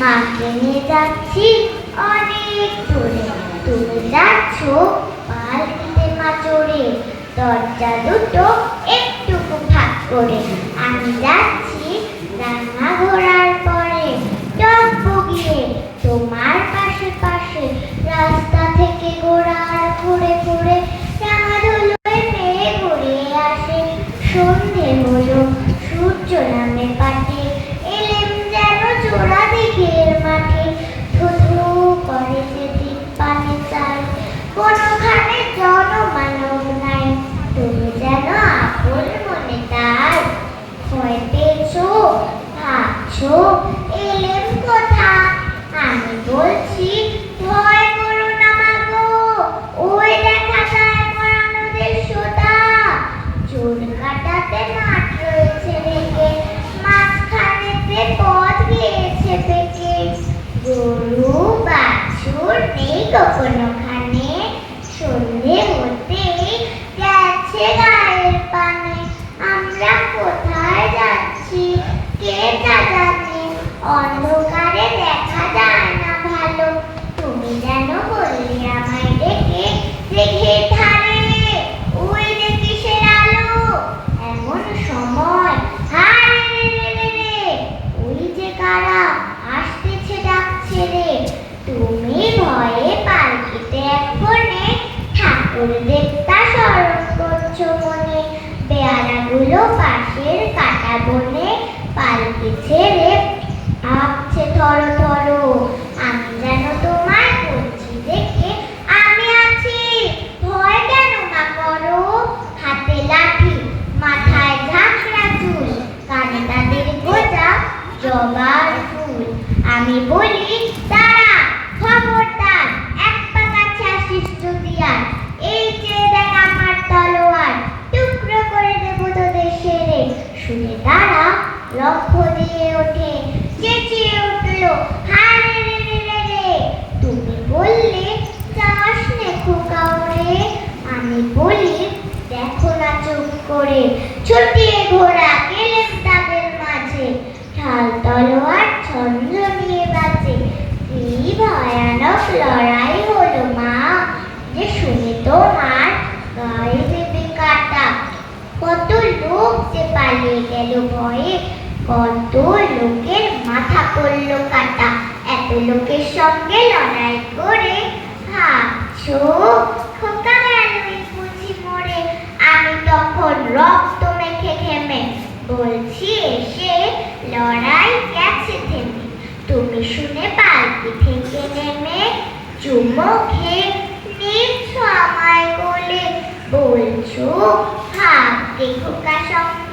মাকে নিয়ে যাচ্ছি অনেক দূরে। তুমি যাচ্ছ পালকিতে মা চড়ে দরজা দুটো একটুকু ফাঁক করে। আমি যাচ্ছি রান্না ঘোরার পরে। টপ গিয়ে তোমার চুল কাটাতে রয়েছে রেখে মাঝখানেতে পথ গিয়েছে পেকে গরু, বাছুর নেই কখনো খানে সন্ধে হতেই গেছে গায়ের পানে। আমরা কোথায় যাচ্ছি? কে তা জানে? অন্ধকারে দেখা যায় না ভালো তুমি যেন বললি আমায় ডেকে দেখে ধারে ওই যে কিসের আলো এমন সময় হায় রে রে রে রে ওই যে কারা আসতেছে ডাকছে রে তুমি ভয়ে পালকিতে এক কোণে ঠাকুর দেবতা স্মরণ করছ মনে পেয়ারাগুলো পাশের কাটা বনে পালকি ছেড়ে ভাবছে থর থর আমি যেন তোমায় বলছি দেখে আমি আছি। ভয় কেন না করো? হাতে লাঠি, মাথায় ঝাঁকড়া চুল, কানে তাদের গোজা জবার ফুল। আমি বলি তারা খবরদার তারা লক্ষ্য দিয়ে ওঠে, চেঁচিয়ে উঠল রে তুমি বললে চাস নে খোকা আমি বলি, দেখো না চুপ করে, ছুটিয়ে ঘোড়া গেলেন তাদের মাঝে ঢাল তলোয়ার ছন্দ নিয়ে বাজে কি ভয়ানক লড়াই হলো মা যে শুনে তোমার গায়ে দেবে কাটা কত লোক যে পালিয়ে গেল ভয়ে কত লোকের মাথা পড়ল কাটা। এত লোকের সঙ্গে লড়াই করে ভাবছ? খোকা গেলই বুঝি মরে। আমি তখন রক্ত মেখে ঘেমে। বলছি, এসে লড়াই গেছে থেমে। তুমি শুনে পালকি থেকে নেমে চুমো খেয়ে নিচ্ছ আমায় কোলে বলছো, ভাবতে খোকা সঙ্গে